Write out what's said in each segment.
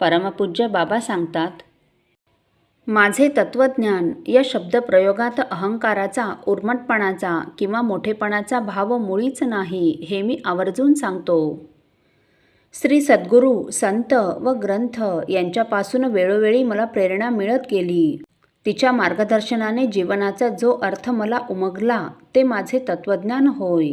परमपूज्य बाबा सांगतात माझे तत्त्वज्ञान या शब्दप्रयोगात अहंकाराचा उर्मटपणाचा किंवा मोठेपणाचा भाव मुळीच नाही हे मी आवर्जून सांगतो. श्री सद्गुरू संत व ग्रंथ यांच्यापासून वेळोवेळी मला प्रेरणा मिळत गेली. तिच्या मार्गदर्शनाने जीवनाचा जो अर्थ मला उमगला ते माझे तत्त्वज्ञान होय.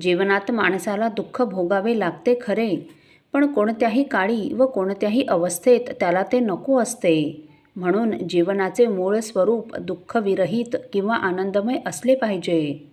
जीवनात माणसाला दुःख भोगावे लागते खरे पण कोणत्याही काळी व कोणत्याही अवस्थेत त्याला ते नको असते. म्हणून जीवनाचे मूळ स्वरूप दुःखविरहित किंवा आनंदमय असले पाहिजे.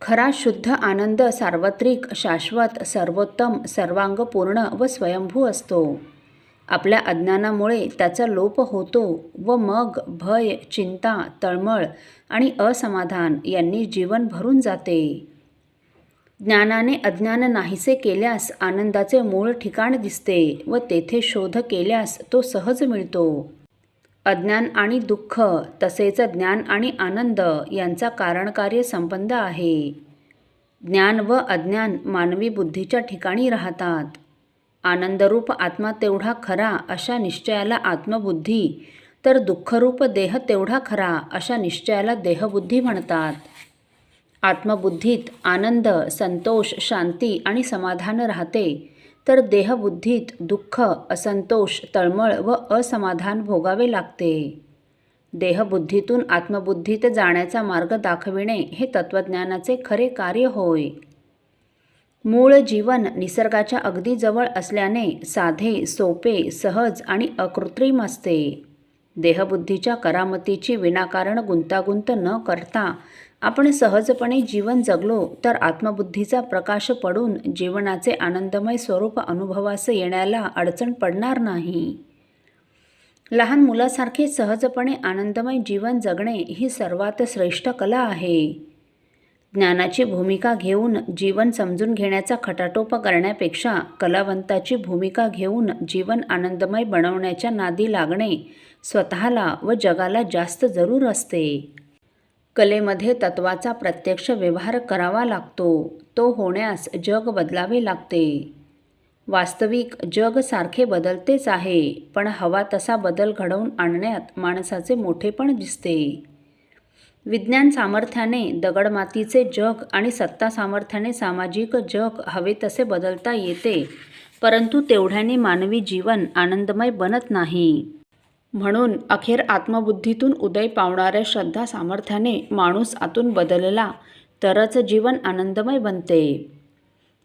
खरा शुद्ध आनंद सार्वत्रिक शाश्वत सर्वोत्तम सर्वांगपूर्ण व स्वयंभू असतो. आपल्या अज्ञानामुळे त्याचा लोप होतो व मग भय चिंता तळमळ आणि असमाधान यांनी जीवन भरून जाते. ज्ञानाने अज्ञान नाहीसे केल्यास आनंदाचे मूळ ठिकाण दिसते व तेथे शोध केल्यास तो सहज मिळतो. अज्ञान आणि दुःख तसेच ज्ञान आणि आनंद यांचा कारणकार्य संबंध आहे. ज्ञान व अज्ञान मानवी बुद्धीच्या ठिकाणी राहतात. आनंदरूप आत्मा तेवढा खरा अशा निश्चयाला आत्मबुद्धी तर दुःखरूप देह तेवढा खरा अशा निश्चयाला देहबुद्धी म्हणतात. आत्मबुद्धीत आनंद संतोष शांती आणि समाधान राहते. तर देहबुद्धीत दुःख असंतोष तळमळ व असमाधान भोगावे लागते. देहबुद्धीतून आत्मबुद्धीत जाण्याचा मार्ग दाखविणे हे तत्त्वज्ञानाचे खरे कार्य होय. मूळ जीवन निसर्गाच्या अगदी जवळ असल्याने साधे सोपे सहज आणि अकृत्रिम असते. देहबुद्धीच्या करामतीची विनाकारण गुंतागुंत न करता आपण सहजपणे जीवन जगलो तर आत्मबुद्धीचा प्रकाश पडून जीवनाचे आनंदमय स्वरूप अनुभवास येण्याला अडचण पडणार नाही. लहान मुलासारखे सहजपणे आनंदमय जीवन जगणे ही सर्वात श्रेष्ठ कला आहे. ज्ञानाची भूमिका घेऊन जीवन समजून घेण्याचा खटाटोप करण्यापेक्षा कलावंताची भूमिका घेऊन जीवन आनंदमय बनवण्याच्या नादी लागणे स्वतःला व जगाला जास्त जरूर असते. कलेमध्ये तत्वाचा प्रत्यक्ष व्यवहार करावा लागतो. तो होण्यास जग बदलावे लागते. वास्तविक जग सारखे बदलतेच आहे पण हवा तसा बदल घडवून आणण्यात माणसाचे मोठेपण दिसते. विज्ञान सामर्थ्याने दगडमातीचे जग आणि सत्ता सामर्थ्याने सामाजिक जग हवे तसे बदलता येते परंतु तेवढ्याने मानवी जीवन आनंदमय बनत नाही. म्हणून अखेर आत्मबुद्धीतून उदय पावणाऱ्या श्रद्धा सामर्थ्याने माणूस आतून बदलला तरच जीवन आनंदमय बनते.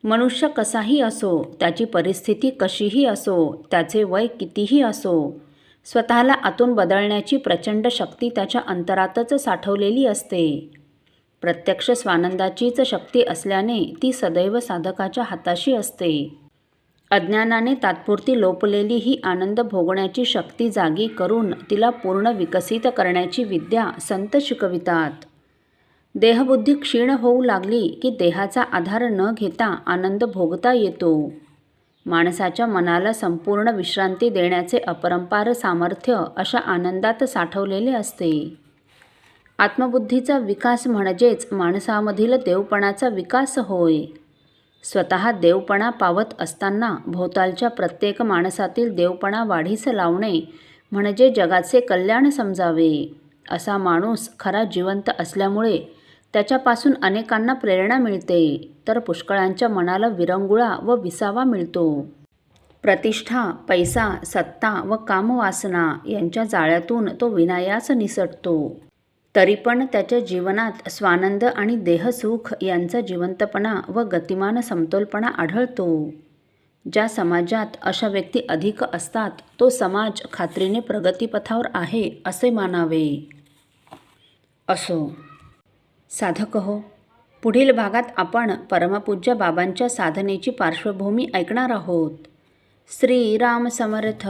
मनुष्य कसाही असो त्याची परिस्थिती कशीही असो त्याचे वय कितीही असो स्वतःला आतून बदलण्याची प्रचंड शक्ती त्याच्या अंतरातच साठवलेली असते. प्रत्यक्ष स्वानंदाचीच शक्ती असल्याने ती सदैव साधकाच्या हाताशी असते. अज्ञानाने तात्पुरती लोपलेली ही आनंद भोगण्याची शक्ती जागी करून तिला पूर्ण विकसित करण्याची विद्या संत शिकवितात. देहबुद्धी क्षीण होऊ लागली की देहाचा आधार न घेता आनंद भोगता येतो. माणसाच्या मनाला संपूर्ण विश्रांती देण्याचे अपरंपार सामर्थ्य अशा आनंदात साठवलेले असते. आत्मबुद्धीचा विकास म्हणजेच माणसामधील देवपणाचा विकास होय. स्वतः देवपणा पावत असताना भोवतालच्या प्रत्येक माणसातील देवपणा वाढीस लावणे म्हणजे जगाचे कल्याण समजावे असा माणूस खरा जिवंत असल्यामुळे त्याच्यापासून अनेकांना प्रेरणा मिळते तर पुष्कळांच्या मनाला विरंगुळा व विसावा मिळतो. प्रतिष्ठा पैसा सत्ता व कामवासना यांच्या जाळ्यातून तो विनायास निसटतो. तरी पण त्याच्या जीवनात स्वानंद आणि देहसुख यांचा जिवंतपणा व गतिमान समतोलपणा आढळतो. ज्या समाजात अशा व्यक्ती अधिक असतात तो समाज खात्रीने प्रगतीपथावर आहे असे मानावे. असो. साधक हो. पुढील भागात आपण परमपूज्य बाबांच्या साधनेची पार्श्वभूमी ऐकणार आहोत. श्रीराम समर्थ.